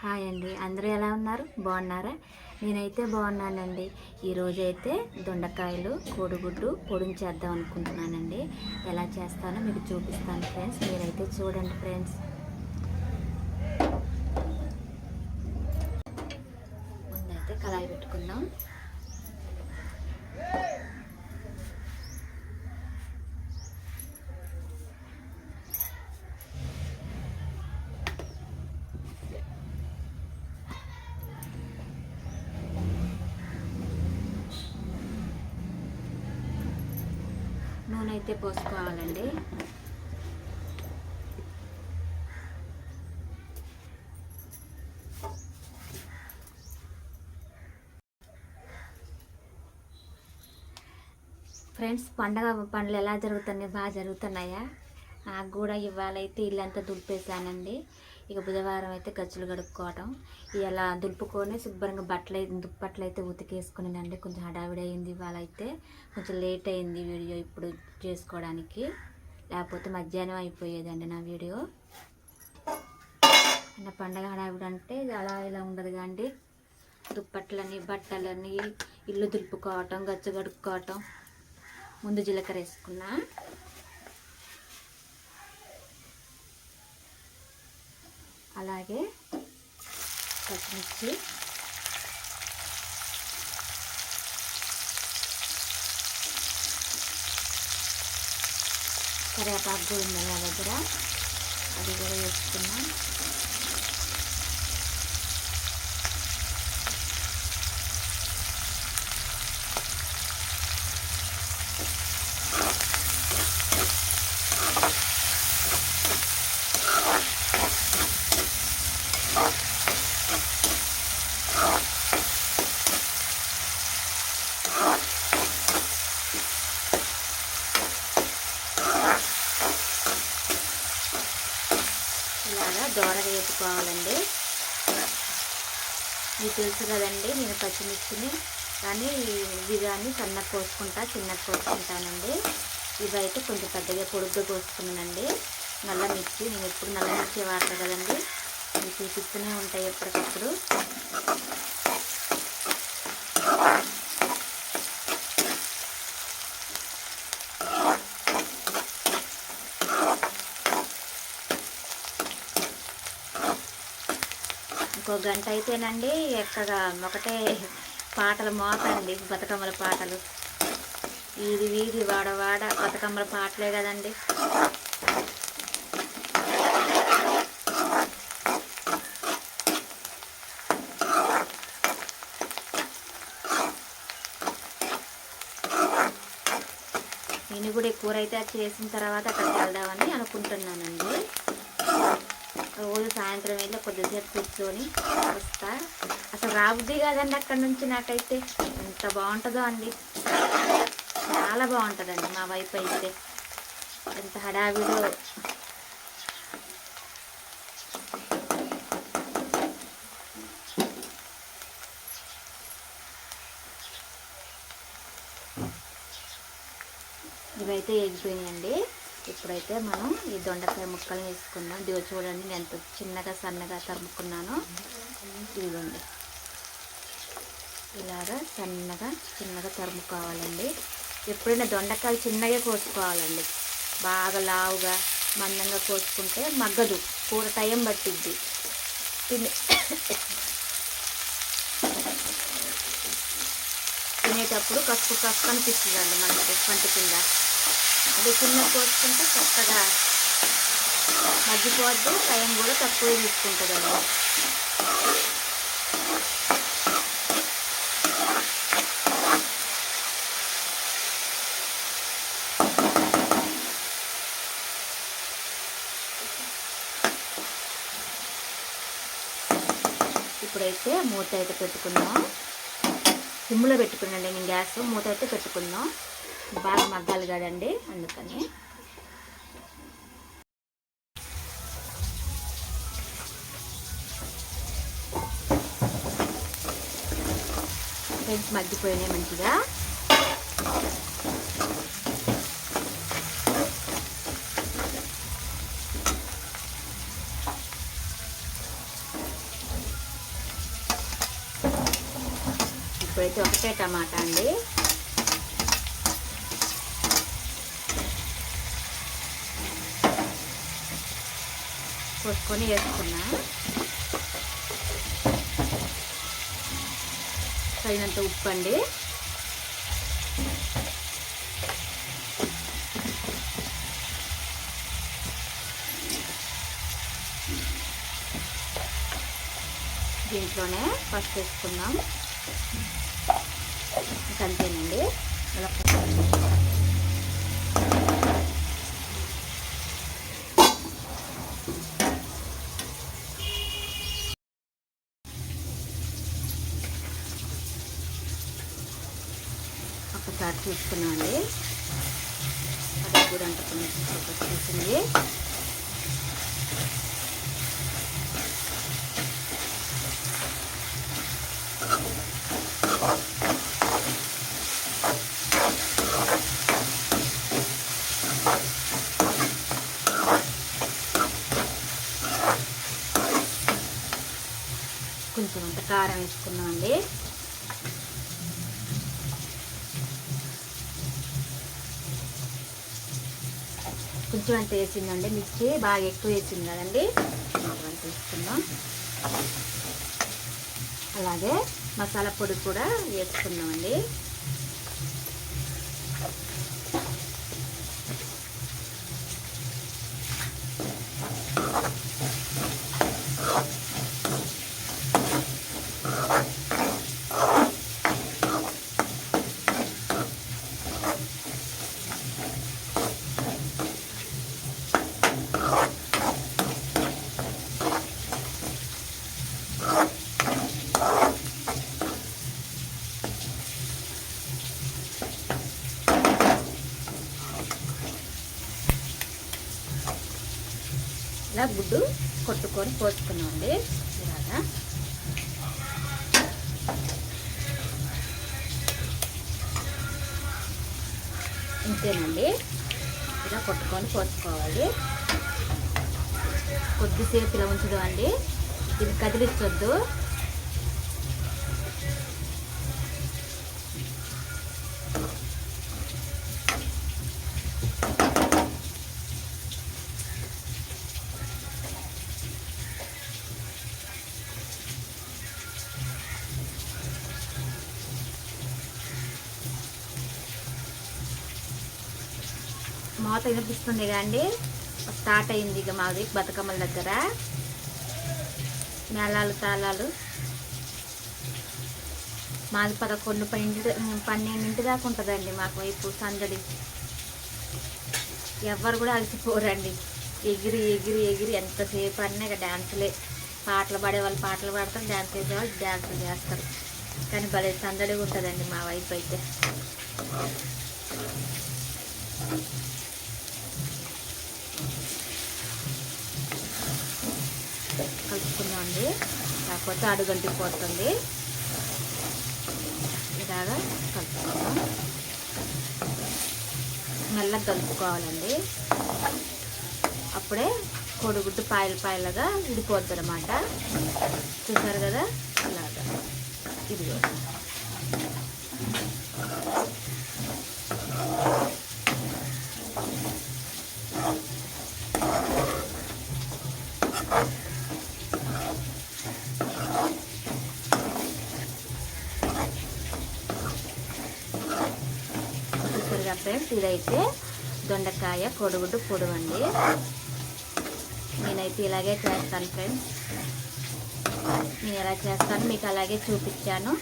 Hi అండి. అందరూ ఎలా ఉన్నారు? బాగున్నారా? నేనైతే బాగున్నానండి. ఈరోజు అయితే దొండకాయలు కోడిగుడ్డు పొడించేద్దాం అనుకుంటున్నానండి. ఎలా చేస్తానో మీకు చూపిస్తాను ఫ్రెండ్స్. మీరైతే చూడండి ఫ్రెండ్స్. ముందైతే కళాయి పెట్టుకుందాం. నూనె అయితే పోసుకోవాలండి. ఫ్రెండ్స్ పండగ పనులు ఎలా జరుగుతున్నాయి? బాగా జరుగుతున్నాయా? నాకు కూడా ఇవాళైతే ఇల్లంతా దులిపేశానండి. ఇక బుధవారం అయితే గచ్చులు కడుక్కోవటం. ఇలా దులుపుకొని శుభ్రంగా బట్టలు అయితే దుప్పట్లు అయితే ఉతికేసుకునేనండి కొంచెం హడావిడి అయింది ఇవాళ అయితే కొంచెం లేట్ అయింది వీడియో ఇప్పుడు చేసుకోవడానికి. లేకపోతే మధ్యాహ్నం అయిపోయేదండి నా వీడియో. నా పండగ హడావిడి అంటే అలా ఇలా ఉండదు కాండి దుప్పట్లని బట్టలని ఇల్లు దులుపుకోవటం గచ్చు కడుక్కోవటం. ముందు జీలకర్ర వేసుకున్నా. అలాగే పచ్చిమిర్చి. కరివేపాకు కూడా ఉంది నా దగ్గర అది కూడా వేసుకున్నాం ఇలాగా దోరగా మీకు తెలుసు కదండి నేను పచ్చిమిర్చిని కానీ ఇవి కానీ సన్నగా కోసుకుంటా చిన్నగా కోసుకుంటానండి. ఇవైతే కొంచెం పెద్దగా పొడుగ్గా కోసుకున్నానండి. నల్ల మిర్చి నేను ఎప్పుడు నల్ల మిర్చి వాడతా కదండి. ఇవి చూపిస్తూనే ఉంటాయి ఎప్పటికప్పుడు. ఇంకో గంట అయితేనండి ఎక్కడ ఒకటే పాటలు మోతండి బతుకమ్మల పాటలు. ఇది వీధి వాడ వాడ బతుకమ్మల పాటలే కదండి. నేను కూడా ఈ కూర అయితే చేసిన తర్వాత అక్కడికి వెళ్దామని అనుకుంటున్నానండి. రోజు సాయంత్రం వెళ్ళి కొద్దిసేపు కూర్చొని వస్తా. అసలు రాబుద్ది కాదండి అక్కడ నుంచి నాకైతే. ఎంత బాగుంటుందో అండి. చాలా బాగుంటుందండి మా వైపు అయితే. ఎంత హడావిడో ఇవైతే ఎగిపోయినాయండి ఇప్పుడైతే మనం ఈ దొండకాయ ముక్కలు వేసుకుందాం. ఇదిగో చూడండి నేను ఎంత చిన్నగా సన్నగా తరుముకున్నాను. ఇదిగోండి. ఇలాగా సన్నగా చిన్నగా తరుముకోవాలండి. ఎప్పుడైనా దొండకాయలు చిన్నగా కోసుకోవాలండి. బాగా లావుగా మందంగా కోసుకుంటే మగ్గదు. కూర టైం పట్టిద్ది. తిని తినేటప్పుడు కసుపు కసుపు అనిపిస్తుందండి మనకి పంట కింద. అది చిన్న కోసుకుంటే చక్కగా మగ్గిపోద్దు. టైం కూడా తక్కువ తీసుకుంటుందండి. ఇప్పుడైతే మూత అయితే పెట్టుకుందాం. సిమ్లో పెట్టుకున్నాండి నేను గ్యాస్. మూత అయితే పెట్టుకుందాం. బాగా మగ్గాలి కదండి అందుకని. ఫ్రెండ్స్ మగ్గిపోయినాయి మంచిగా. ఇప్పుడైతే ఒకటే టమాటా అండి. కొట్టుకొని వేసుకున్నా. తగినంత ఉప్పు అండి. దీంట్లోనే పసుపు వేసుకుందాం ఇంకా అంతేనండి ఇలా ఒకసారి చూసుకున్నామండి అది కూడా కొంచెం చూసింది కొంచెం అంత కారం వేసుకున్నామండి. కొంచెం అంత వేసిందండి మిర్చి బాగా ఎక్కువ వేసింది కదండి. కొంచెం అంత వేసుకుందాం. అలాగే మసాలా పొడి కూడా వేసుకున్నామండి ఇలా గుడ్డు కొట్టుకొని పోసుకున్నామండి ఇలాగా. ఇంతేనండి. ఇలా కొట్టుకొని పోసుకోవాలి కొద్దిసేపు ఇలా ఉంచడం అండి. ఇది కదిలించొద్దు. మూత వినిపిస్తుంది కదండి. స్టార్ట్ అయింది ఇక మాది బతుకమ్మల దగ్గర. మేళాలు తాళాలు. మాది పదకొండు పన్నెండు పన్నెండింటి దాకా ఉంటుందండి మాకు వైపు సందడి ఎవ్వరు కూడా అలసిపోరండి. ఎగిరి ఎగిరి ఎగిరి ఎంతసేపు అన్నా ఇక డ్యాన్సులే పాటలు పాడే వాళ్ళు పాటలు పాడతారు డ్యాన్స్ చేసేవాళ్ళు డ్యాన్సులు చేస్తారు. కానీ భలే సందడిగా ఉంటుందండి మా వైపు అయితే. కలుపుకుందామండి. కాకపోతే అడుగంటి పోతుంది. ఇలాగా కలుపుకుందాం. మెల్లగా కలుపుకోవాలండి. అప్పుడే కోడిగుడ్డు పాయలు పాయలుగా విడిపోద్ది అనమాట చూసారు కదా? ఇలాగా ఇది చూసారు కదా ఫ్రెండ్స్ ఇదైతే దొండకాయ కొడుగుడ్డు పొడవండి నేనైతే ఇలాగే చేస్తాను ఫ్రెండ్స్. నేను ఎలా చేస్తాను మీకు అలాగే చూపించాను